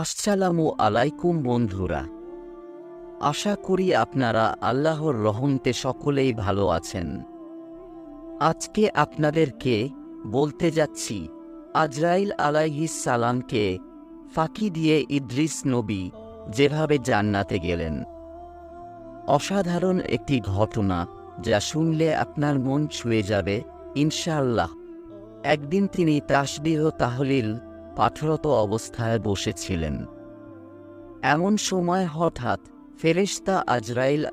আসসালামু আলাইকুম বন্ধুরা। আশা করি আপনারা আল্লাহর রহমতে সকলেই ভালো আছেন। আজকে আপনাদেরকে বলতে যাচ্ছি, আজরাইল আলাইহিস সালামকে ফাঁকি দিয়ে ইদ্রিস নবী যেভাবে জান্নাতে গেলেন। অসাধারণ একটি ঘটনা যা শুনলে আপনার মন ছুঁয়ে যাবে, ইনশাআল্লাহ। একদিন তিনি তাসবিহ তাহলিল পাঠরত অবস্থায় বসেছিলেন। এমন সময় হঠাৎ ফেরেশতা আজরাইল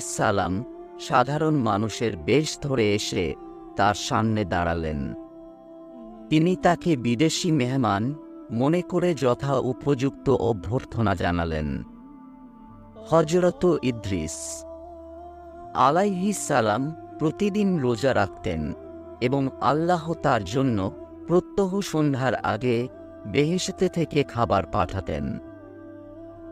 সালাম সাধারণ মানুষের বেশ ধরে এসে তার সামনে দাঁড়ালেন। তিনি তাকে বিদেশি মেহমান মনে করে যথা উপযুক্ত অভ্যর্থনা জানালেন। হজরত ইদ্রিস সালাম প্রতিদিন রোজা রাখতেন এবং আল্লাহ তার জন্য প্রত্যহ সন্ধ্যার আগে বেহেশতে থেকে খাবার পাঠাতেন।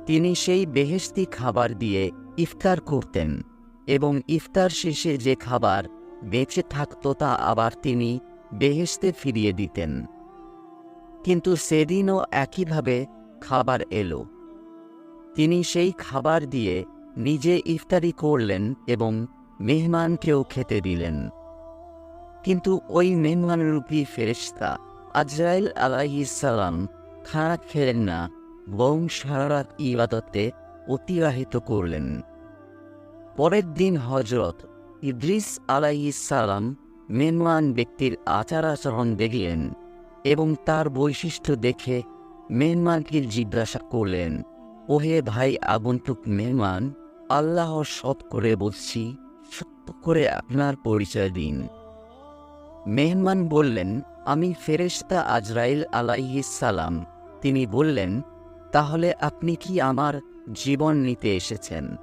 তিনি সেই বেহেশতি খাবার দিয়ে ইফতার করতেন এবং ইফতার শেষে যে খাবার বেঁচে থাকত তা আবার তিনি বেহেশতে ফিরিয়ে দিতেন। কিন্তু সেদিনও একইভাবে খাবার এলো। তিনি সেই খাবার দিয়ে নিজে ইফতারি করলেন এবং মেহমানকেও খেতে দিলেন। কিন্তু ওই মেহমানরূপী ফেরেশতা আজরাইল আলাইসালাম খানা খেলেন না বং সারারাত ইবাদতে অতিবাহিত করলেন। পরের দিন হজরত ইদ্রিস আলাইসালাম মেহমান ব্যক্তির আচার আচরণ দেখলেন এবং তার বৈশিষ্ট্য দেখে মেহমানকে জিজ্ঞাসা করলেন, ওহে ভাই আগন্তুক মেহমান আল্লাহ সৎ করে বলছি, সত্য করে আপনার পরিচয় দিন। মেহমান বললেন, আমি ফেরেশতা আজরাইল সালাম। তিনি বললেন, তাহলে আপনি কি আমার জীবন নিতে এসেছেন?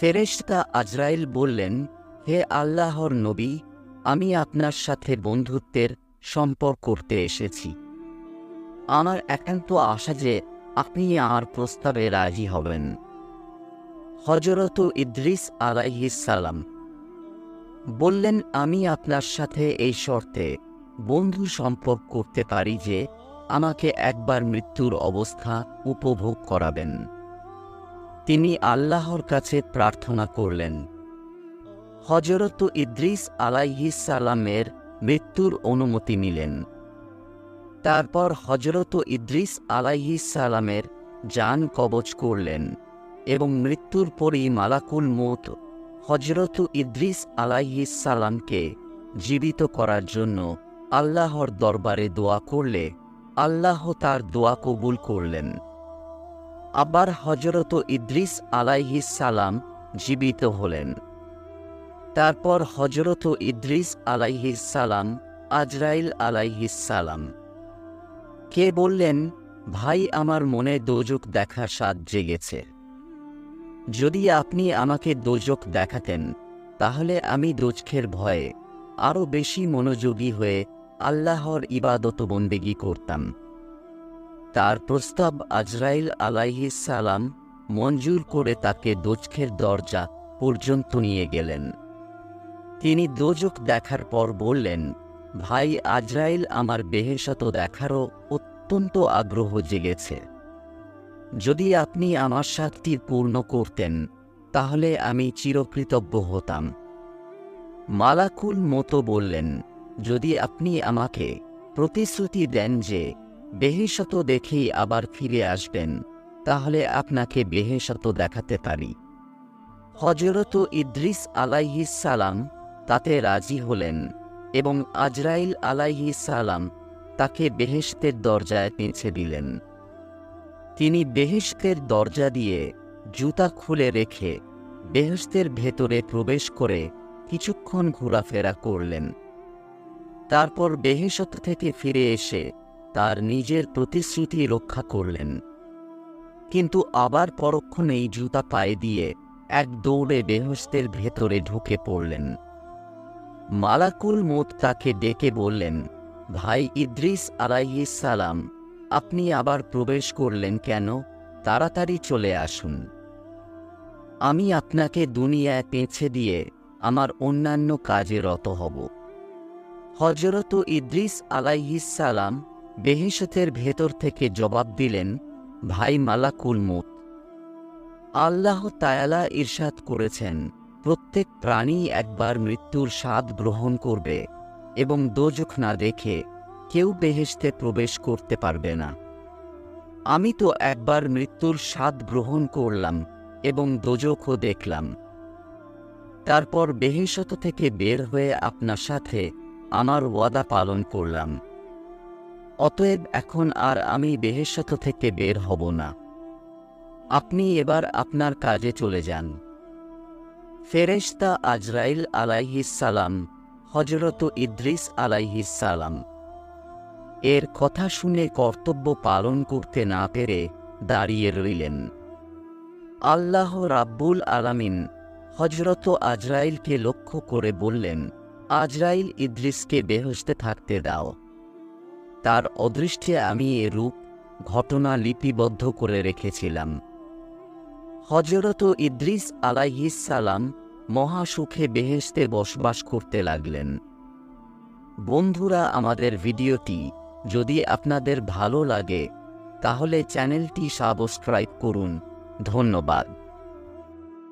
ফেরেশতা আজরাইল বললেন, হে আল্লাহর নবী, আমি আপনার সাথে বন্ধুত্বের সম্পর্ক করতে এসেছি। আমার একান্ত আশা যে আপনি আমার প্রস্তাবে রাজি হবেন। হজরত ইদ্রিস আলাইহিস সালাম বললেন, আমি আপনার সাথে এই শর্তে বন্ধু সম্পর্ক করতে পারি যে আমাকে একবার মৃত্যুর অবস্থা উপভোগ করাবেন। তিনি আল্লাহর কাছে প্রার্থনা করলেন। হজরত ইদ্রিস সালামের মৃত্যুর অনুমতি নিলেন। তারপর হজরত ইদ্রিস সালামের যান কবচ করলেন এবং মৃত্যুর পরই মালাকুল মত হজরত ইদ্রিস সালামকে জীবিত করার জন্য আল্লাহর দরবারে দোয়া করলে আল্লাহ তার দোয়া কবুল করলেন। আবার হজরত ইদ্রিস সালাম জীবিত হলেন। তারপর হজরত ইদ্রিস সালাম আজরাইল সালাম। কে বললেন, ভাই, আমার মনে দোজক দেখার স্বাদ জেগেছে। যদি আপনি আমাকে দোজক দেখাতেন, তাহলে আমি দোজখের ভয়ে আরও বেশি মনোযোগী হয়ে আল্লাহর ইবাদত বন্দেগী করতাম। তার প্রস্তাব আজরাইল সালাম মঞ্জুর করে তাকে দোজখের দরজা পর্যন্ত নিয়ে গেলেন। তিনি দোজক দেখার পর বললেন, ভাই আজরাইল, আমার বেহেশত দেখারও অত্যন্ত আগ্রহ জেগেছে। যদি আপনি আমার স্বাদটি পূর্ণ করতেন, তাহলে আমি চিরকৃতজ্ঞ হতাম। মালাকুল মতো বললেন, যদি আপনি আমাকে প্রতিশ্রুতি দেন যে বেহেশত দেখেই আবার ফিরে আসবেন, তাহলে আপনাকে বেহেশত দেখাতে পারি। হজরত ইদ্রিস সালাম তাতে রাজি হলেন এবং আজরাইল সালাম তাকে বেহেশতের দরজায় পৌঁছে দিলেন। তিনি বেহেশতের দরজা দিয়ে জুতা খুলে রেখে বেহেশতের ভেতরে প্রবেশ করে কিছুক্ষণ ঘোরাফেরা করলেন। তারপর বেহেশত থেকে ফিরে এসে তার নিজের প্রতিশ্রুতি রক্ষা করলেন। কিন্তু আবার পরক্ষণেই জুতা পায়ে দিয়ে এক দৌড়ে বেহস্তের ভেতরে ঢুকে পড়লেন। মালাকুল মোত তাকে ডেকে বললেন, ভাই ইদ্রিস আলাইহিস সালাম আপনি আবার প্রবেশ করলেন কেন? তাড়াতাড়ি চলে আসুন। আমি আপনাকে দুনিয়ায় পেঁছে দিয়ে আমার অন্যান্য কাজে রত হব। হজরত ইদ্রিস আলাইহিস সালাম বেহিসতের ভেতর থেকে জবাব দিলেন, ভাই মালাকুল মুত আল্লাহ তায়ালা ইরশাদ করেছেন, প্রত্যেক প্রাণী একবার মৃত্যুর স্বাদ গ্রহণ করবে এবং দোজখ না দেখে কেউ বেহেশতে প্রবেশ করতে পারবে না। আমি তো একবার মৃত্যুর স্বাদ গ্রহণ করলাম এবং দোজখও দেখলাম। তারপর বেহেশত থেকে বের হয়ে আপনার সাথে আমার ওয়াদা পালন করলাম। অতএব এখন আর আমি বেহেশত থেকে বের হব না। আপনি এবার আপনার কাজে চলে যান। ফেরেশতা আজরাইল আলাইহিস সালাম হজরত ইদ্রিস আলাইহিসালাম এর কথা শুনে কর্তব্য পালন করতে না পেরে দাঁড়িয়ে রইলেন। আল্লাহ রাব্বুল আলামিন হজরত আজরাইলকে লক্ষ্য করে বললেন, আজরাইল ইদ্রিসকে বেহস্তে থাকতে দাও। তার অদৃষ্টে আমি এ রূপ ঘটনা লিপিবদ্ধ করে রেখেছিলাম। হজরত ইদ্রিস আলাইহিসালাম মহাসুখে বেহেস্তে বসবাস করতে লাগলেন। বন্ধুরা, আমাদের ভিডিওটি যদি আপনাদের ভালো লাগে তাহলে চ্যানেলটি সাবস্ক্রাইব করুন। ধন্যবাদ।